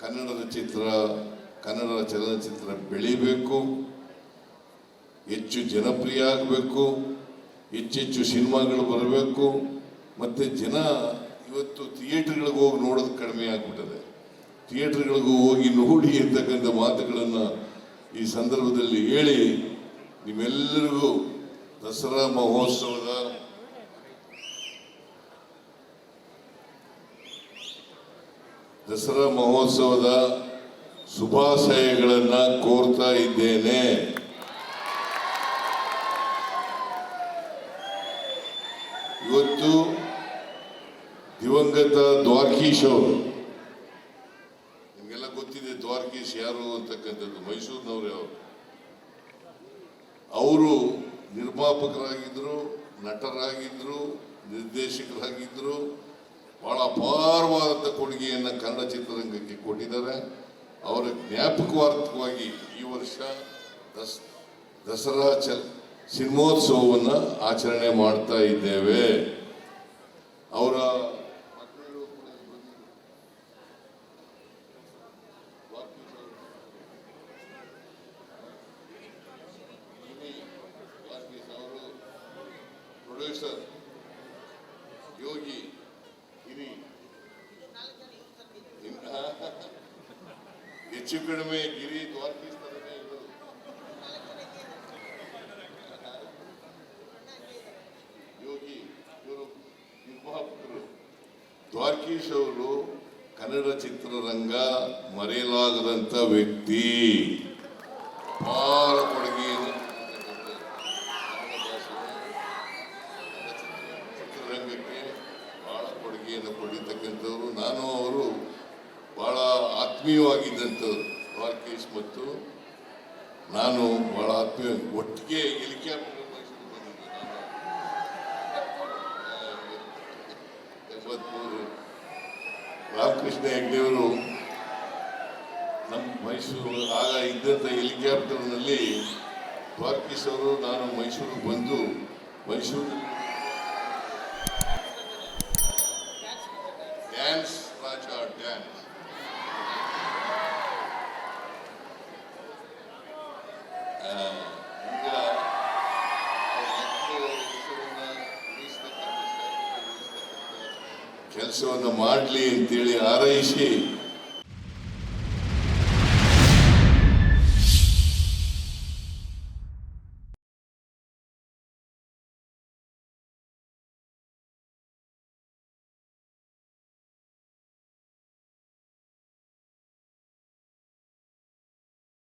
ಕನ್ನಡದ ಚಿತ್ರ, ಕನ್ನಡದ ಚಲನಚಿತ್ರ ಬೆಳಿಬೇಕು, ಹೆಚ್ಚು ಜನಪ್ರಿಯ ಆಗಬೇಕು, ಹೆಚ್ಚೆಚ್ಚು ಸಿನಿಮಾಗಳು ಬರಬೇಕು, ಮತ್ತು ಜನ ಇವತ್ತು ಥಿಯೇಟ್ರ್ಗಳಿಗೆ ಹೋಗಿ ನೋಡೋದು ಕಡಿಮೆ ಆಗಿಬಿಟ್ಟಿದೆ. ಥಿಯೇಟ್ರ್ಗಳಿಗೂ ಹೋಗಿ ನೋಡಿ ಅಂತಕ್ಕಂಥ ಮಾತುಗಳನ್ನು ಈ ಸಂದರ್ಭದಲ್ಲಿ ಹೇಳಿ ನಿಮ್ಮೆಲ್ಲರಿಗೂ ದಸರಾ ಮಹೋತ್ಸವದ ದಸರಾ ಮಹೋತ್ಸವದ ಶುಭಾಶಯಗಳನ್ನು ಕೋರ್ತಾ ಇದ್ದೇನೆ. ಇವತ್ತು ದಿವಂಗತ ದ್ವಾರಕೀಶ್ ಅವರು, ನಿಮಗೆಲ್ಲ ಗೊತ್ತಿದೆ ದ್ವಾರಕೀಶ್ ಯಾರು ಅಂತಕ್ಕಂಥದ್ದು, ಮೈಸೂರಿನವ್ರು ಅವರು. ಅವರು ನಿರ್ಮಾಪಕರಾಗಿದ್ರು, ನಟರಾಗಿದ್ರು ನಿರ್ದೇಶಕರಾಗಿದ್ದರು ಬಹಳ ಅಪಾರವಾದಂಥ ಕೊಡುಗೆಯನ್ನು ಕನ್ನಡ ಚಿತ್ರರಂಗಕ್ಕೆ ಕೊಟ್ಟಿದ್ದಾರೆ. ಅವರ ಜ್ಞಾಪಕವಾರ್ಥವಾಗಿ ಈ ವರ್ಷ ದಸ್, ದಸರಾ ಚ ಸಿನಿಮೋತ್ಸವವನ್ನು ಆಚರಣೆ ಮಾಡ್ತಾ ಇದ್ದೇವೆ. ಅವರು ಪ್ರೊಡ್ಯೂಸರ್. ಹೆಚ್ಚು ಕಡಿಮೆ ಗಿರಿ ದ್ವಾರಕೀಶ್ ತರನೇ ಯೋಗಿ, ಇವರು ನಿರ್ಮಾಪಕರು ದ್ವಾರಕೀಶ್ ಅವರು ಕನ್ನಡ ಚಿತ್ರರಂಗ ಮರೆಯಲಾಗದಂತ ವ್ಯಕ್ತಿ. ಬಹಳ ಚಿತ್ರ- ಚಿತ್ರರಂಗಕ್ಕೆ ಬಹಳ ಕೊಡುಗೆಯನ್ನು ಕೊಡಿರ್ತಕ್ಕಂಥವ್ರು ನಾನು ಆತ್ಮೀಯವಾಗಿದ್ದಂಥವ್ರು ರಾಕೇಶ್ ಮತ್ತು ನಾನು ಬಹಳ ಆತ್ಮೀಯ, ಒಟ್ಟಿಗೆ ಇಳಿಕೆ ಎಂಬತ್ಮೂರು ರಾಮಕೃಷ್ಣ ಹೆಗ್ಡೆಯವರು ನಮ್ಮ ಮೈಸೂರು ಆಗ ಇದ್ದಂಥ ಹೆಲಿಕಾಪ್ಟರ್ನಲ್ಲಿ ದ್ವಾರಕೀಶ್ ಅವರು, ನಾನು ಮೈಸೂರಿಗೆ ಬಂದು ಮೈಸೂರು ಡ್ಯಾನ್ಸ್ ರಾಜ ಡ್ಯಾನ್ಸ್. ಕೆಲಸವನ್ನು ಮಾಡಲಿ ಅಂತೇಳಿ ಹಾರೈಸಿ